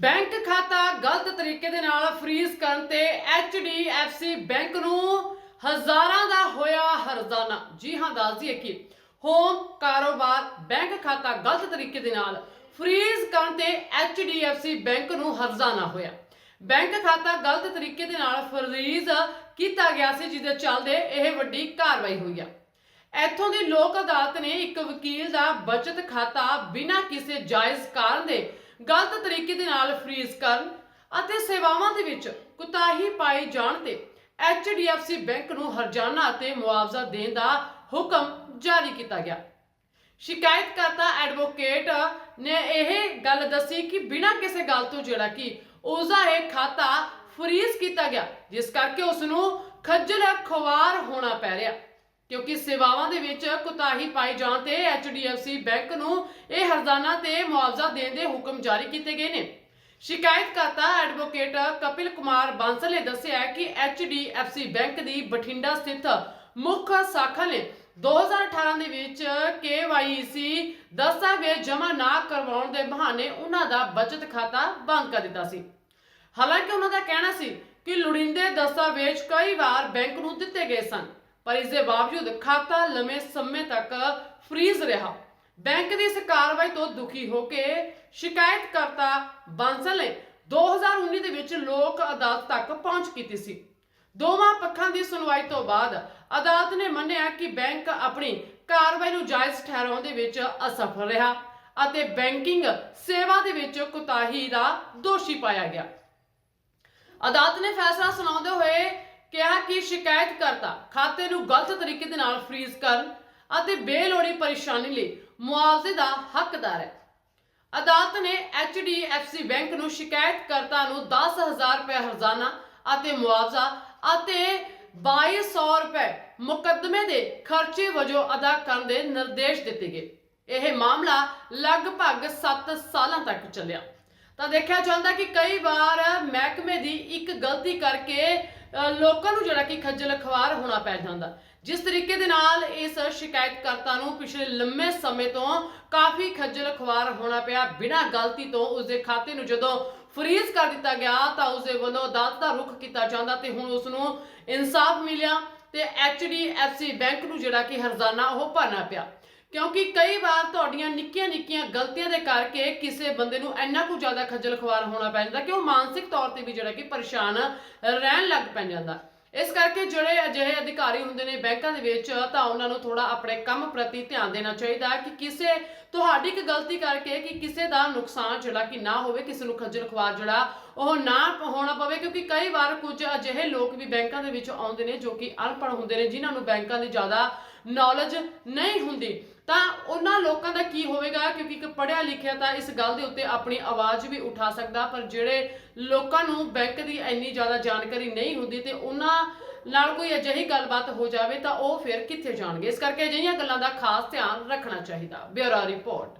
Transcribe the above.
Bank ਖਾਤਾ ਗਲਤ ਤਰੀਕੇ ਦੇ ਨਾਲ ਫ੍ਰੀਜ਼ ਕਰਨ ਤੇ HDFC ਬੈਂਕ ਨੂੰ ਹਜ਼ਾਰਾਂ ਦਾ ਹੋਇਆ ਹਰਜ਼ਾਨਾ। ਜੀ ਹਾਂ, ਦੱਸ ਦਈਏ ਕਿ ਹੋਮ ਕਾਰੋਬਾਰ ਬੈਂਕ ਖਾਤਾ ਗਲਤ ਤਰੀਕੇ ਦੇ ਨਾਲ ਫ੍ਰੀਜ਼ ਕਰਨ ਤੇ HDFC ਬੈਂਕ ਨੂੰ ਹਰਜ਼ਾਨਾ ਹੋਇਆ। ਬੈਂਕ ਖਾਤਾ ਗਲਤ ਤਰੀਕੇ ਦੇ ਨਾਲ ਫ੍ਰੀਜ਼ ਕੀਤਾ ਗਿਆ ਸੀ, ਜਿਹਦੇ ਚੱਲਦੇ ਇਹ ਵੱਡੀ ਕਾਰਵਾਈ ਹੋਈ ਆ। ਇੱਥੋਂ ਦੀ ਲੋਕ ਅਦਾਲਤ ਨੇ ਇੱਕ ਵਕੀਲ ਦਾ ਬਚਤ ਖਾਤਾ ਬਿਨਾਂ ਕਿਸੇ ਜਾਇਜ਼ ਕਾਰਨ ਦੇ ਗਲਤ ਤਰੀਕੇ ਦੇ ਨਾਲ ਫ੍ਰੀਜ਼ ਕਰਨ ਅਤੇ ਸੇਵਾਵਾਂ ਦੇ ਵਿੱਚ ਕੁਤਾਹੀ ਪਾਈ ਜਾਣ ਤੇ HDFC ਬੈਂਕ ਨੂੰ ਹਰਜਾਨਾ ਅਤੇ ਮੁਆਵਜ਼ਾ ਦੇਣ ਦਾ ਹੁਕਮ ਜਾਰੀ ਕੀਤਾ ਗਿਆ। ਸ਼ਿਕਾਇਤਕਰਤਾ ਐਡਵੋਕੇਟ ਨੇ ਇਹ ਗੱਲ ਦੱਸੀ ਕਿ ਬਿਨਾਂ ਕਿਸੇ ਗੱਲ ਤੋਂ ਜਿਹੜਾ ਕਿ ਉਸਦਾ ਇਹ ਖਾਤਾ ਫਰੀਜ਼ ਕੀਤਾ ਗਿਆ, ਜਿਸ ਕਰਕੇ ਉਸ ਨੂੰ ਖੱਜਲ ਖਵਾਰ ਹੋਣਾ ਪੈ ਰਿਹਾ। ਕਿਉਂਕਿ ਸੇਵਾਵਾਂ ਦੇ ਵਿੱਚ ਕੁਤਾਹੀ ਪਾਈ ਜਾਣ ਤੇ HDFC ਬੈਂਕ ਨੂੰ ਇਹ ਹਰਜ਼ਾਨਾ ਤੇ ਮੁਆਵਜ਼ਾ ਦੇਣ ਦੇ ਹੁਕਮ ਜਾਰੀ ਕੀਤੇ ਗਏ ਨੇ। ਸ਼ਿਕਾਇਤਕਰਤਾ ਐਡਵੋਕੇਟ ਕਪਿਲ ਕੁਮਾਰ ਬਾਂਸਲ ਨੇ ਦੱਸਿਆ ਹੈ ਕਿ HDFC ਬੈਂਕ ਦੀ ਬਠਿੰਡਾ ਸਥਿਤ ਮੁੱਖ ਸ਼ਾਖਾ ਨੇ 2018 ਦੇ ਵਿੱਚ KYC ਦਸਤਾਵੇਜ਼ ਜਮ੍ਹਾਂ ਨਾ ਕਰਵਾਉਣ ਦੇ ਬਹਾਨੇ ਉਹਨਾਂ ਦਾ ਬਚਤ ਖਾਤਾ ਬੰਦ ਕਰ ਦਿੱਤਾ ਸੀ। ਹਾਲਾਂਕਿ ਉਹਨਾਂ ਦਾ ਕਹਿਣਾ ਸੀ ਕਿ ਲੋੜੀਂਦੇ ਦਸਤਾਵੇਜ਼ ਕਈ ਵਾਰ ਬੈਂਕ ਨੂੰ ਦਿੱਤੇ ਗਏ ਸਨ। ਪਰ ਇਸ ਦੇ ਬਾਵਜੂਦ ਖਾਤਾ ਲੰਮੇ ਸਮੇਂ ਤੱਕ ਫ੍ਰੀਜ਼ ਰਿਹਾ। ਬੈਂਕ ਦੀ ਇਸ ਕਾਰਵਾਈ ਤੋਂ ਦੁਖੀ ਹੋ ਕੇ ਸ਼ਿਕਾਇਤਕਰਤਾ ਬਾਂਸਲ ਨੇ 2019 ਦੇ ਵਿੱਚ ਲੋਕ ਅਦਾਲਤ ਤੱਕ ਪਹੁੰਚ ਕੀਤੀ ਸੀ। ਦੋਵਾਂ ਪੱਖਾਂ ਦੀ ਸੁਣਵਾਈ ਤੋਂ ਬਾਅਦ ਅਦਾਲਤ ਨੇ ਮੰਨਿਆ ਕਿ ਬੈਂਕ ਆਪਣੀ ਕਾਰਵਾਈ ਨੂੰ ਜਾਇਜ਼ ਠਹਿਰਾਉਣ ਦੇ ਵਿੱਚ ਅਸਫਲ ਰਿਹਾ ਅਤੇ ਬੈਂਕਿੰਗ ਸੇਵਾ ਦੇ ਵਿੱਚ ਕੁਤਾਹੀ ਦਾ ਦੋਸ਼ੀ ਪਾਇਆ ਗਿਆ। ਅਦਾਲਤ ਨੇ ਫੈਸਲਾ ਸੁਣਾਉਂਦੇ ਹੋਏ ਕਿਹਾ ਕਿ ਸ਼ਿਕਾਇਤਕਰਤਾ ਖਾਤੇ ਨੂੰ ਗਲਤ ਤਰੀਕੇ ਦੇ ਨਾਲ ਫ੍ਰੀਜ਼ ਕਰਨ ਅਤੇ ਬੇਲੋੜੀ ਪਰੇਸ਼ਾਨੀ ਲਈ ਮੁਆਵਜ਼ੇ ਦਾ ਹੱਕਦਾਰ ਹੈ। ਅਦਾਲਤ ਨੇ HDFC ਬੈਂਕ ਨੂੰ ਸ਼ਿਕਾਇਤਕਰਤਾ ਨੂੰ 10000 ਰੁਪਏ ਹਰਜ਼ਾਨਾ ਅਤੇ ਮੁਆਵਜ਼ਾ ਅਤੇ 2200 ਰੁਪਏ ਮੁਕੱਦਮੇ ਦੇ ਖਰਚੇ ਵਜੋਂ ਅਦਾ ਕਰਨ ਦੇ ਨਿਰਦੇਸ਼ ਦਿੱਤੇ ਗਏ। ਇਹ ਮਾਮਲਾ ਲਗਭਗ 7 ਸਾਲਾਂ ਤੱਕ ਚੱਲਿਆ। ਤਾਂ ਦੇਖਿਆ ਜਾਂਦਾ ਕਿ ਕਈ ਵਾਰ ਮਹਿਕਮੇ ਦੀ ਇੱਕ ਗਲਤੀ ਕਰਕੇ ਲੋਕਾਂ ਨੂੰ ਜਿਹੜਾ ਕਿ ਖੱਜਲ ਖਵਾਰ ਹੋਣਾ ਪੈ ਜਾਂਦਾ। ਜਿਸ ਤਰੀਕੇ ਦੇ ਨਾਲ ਇਸ ਸ਼ਿਕਾਇਤਕਰਤਾ ਨੂੰ ਪਿਛਲੇ ਲੰਮੇ ਸਮੇਂ ਤੋਂ ਕਾਫੀ ਖੱਜਲ ਖਵਾਰ ਹੋਣਾ ਪਿਆ। ਬਿਨਾਂ ਗਲਤੀ ਤੋਂ ਉਸਦੇ ਖਾਤੇ ਨੂੰ ਜਦੋਂ ਫਰੀਜ਼ ਕਰ ਦਿੱਤਾ ਗਿਆ ਤਾਂ ਉਸਦੇ ਵੱਲੋਂ ਅਦਾਲਤ ਦਾ ਰੁਖ ਕੀਤਾ ਜਾਂਦਾ ਤੇ ਹੁਣ ਉਸ ਨੂੰ ਇਨਸਾਫ ਮਿਲਿਆ ਤੇ HDFC ਬੈਂਕ ਨੂੰ ਜਿਹੜਾ ਕਿ ਹਰਜ਼ਾਨਾ ਉਹ ਭਰਨਾ ਪਿਆ। ਕਿਉਂਕਿ ਕਈ ਵਾਰ ਤੁਹਾਡੀਆਂ ਨਿੱਕੀਆਂ ਗਲਤੀਆਂ ਦੇ ਕਰਕੇ ਕਿਸੇ ਬੰਦੇ ਨੂੰ ਇੰਨਾ ਕੁ ਜ਼ਿਆਦਾ ਖੱਜਲ ਖਵਾਰ ਹੋਣਾ ਪੈ ਜਾਂਦਾ ਕਿ ਉਹ ਮਾਨਸਿਕ ਤੌਰ ਤੇ ਵੀ ਜਿਹੜਾ ਕਿ ਪਰੇਸ਼ਾਨ ਰਹਿਣ ਲੱਗ ਪੈ ਜਾਂਦਾ। ਇਸ ਕਰਕੇ ਜਿਹੜੇ ਅਜਿਹੇ ਅਧਿਕਾਰੀ ਹੁੰਦੇ ਨੇ ਬੈਂਕਾਂ ਦੇ ਵਿੱਚ, ਤਾਂ ਉਹਨਾਂ ਨੂੰ ਥੋੜਾ ਆਪਣੇ ਕੰਮ ਪ੍ਰਤੀ ਧਿਆਨ ਦੇਣਾ ਚਾਹੀਦਾ ਹੈ ਕਿ ਕਿਸੇ ਤੁਹਾਡੀ ਇੱਕ ਗਲਤੀ ਕਰਕੇ ਕਿ ਕਿਸੇ ਦਾ ਨੁਕਸਾਨ ਜਿਹੜਾ ਕਿ ਨਾ ਹੋਵੇ, ਕਿਸੇ ਨੂੰ ਖੱਜਲ ਖਵਾਰ ਜਿਹੜਾ ਉਹ ਨਾ ਹੋਣਾ ਪਵੇ, ਕਿਉਂਕਿ ਕਈ ਵਾਰ ਕੁਝ ਅਜਿਹੇ ਲੋਕ ਵੀ ਬੈਂਕਾਂ ਦੇ ਵਿੱਚ ਆਉਂਦੇ ਨੇ ਜੋ ਕਿ ਅਨਪੜ੍ਹ ਹੁੰਦੇ ਨੇ, ਜਿਨ੍ਹਾਂ ਨੂੰ ਬੈਂਕਾਂ ਦੀ ਜ਼ਿਆਦਾ ਨੌਲੇਜ ਨਹੀਂ ਹੁੰਦੀ। ਤਾਂ ਉਹਨਾਂ ਲੋਕਾਂ ਦਾ ਕੀ ਹੋਵੇਗਾ? ਕਿਉਂਕਿ ਇੱਕ ਪੜ੍ਹਿਆ ਲਿਖਿਆ ਤਾਂ ਇਸ ਗੱਲ ਦੇ ਉੱਤੇ ਆਪਣੀ ਆਵਾਜ਼ ਵੀ ਉਠਾ ਸਕਦਾ, ਪਰ ਜਿਹੜੇ ਲੋਕਾਂ ਨੂੰ ਬੈਂਕ ਦੀ ਇੰਨੀ ਜ਼ਿਆਦਾ ਜਾਣਕਾਰੀ ਨਹੀਂ ਹੁੰਦੀ ਤੇ ਉਹਨਾਂ ਨਾਲ ਕੋਈ ਅਜਿਹੀ ਗੱਲਬਾਤ ਹੋ ਜਾਵੇ ਤਾਂ ਉਹ ਫਿਰ ਕਿੱਥੇ ਜਾਣਗੇ? ਇਸ ਕਰਕੇ ਅਜਿਹੀਆਂ ਗੱਲਾਂ ਦਾ ਖਾਸ ਧਿਆਨ ਰੱਖਣਾ ਚਾਹੀਦਾ। Bureau report.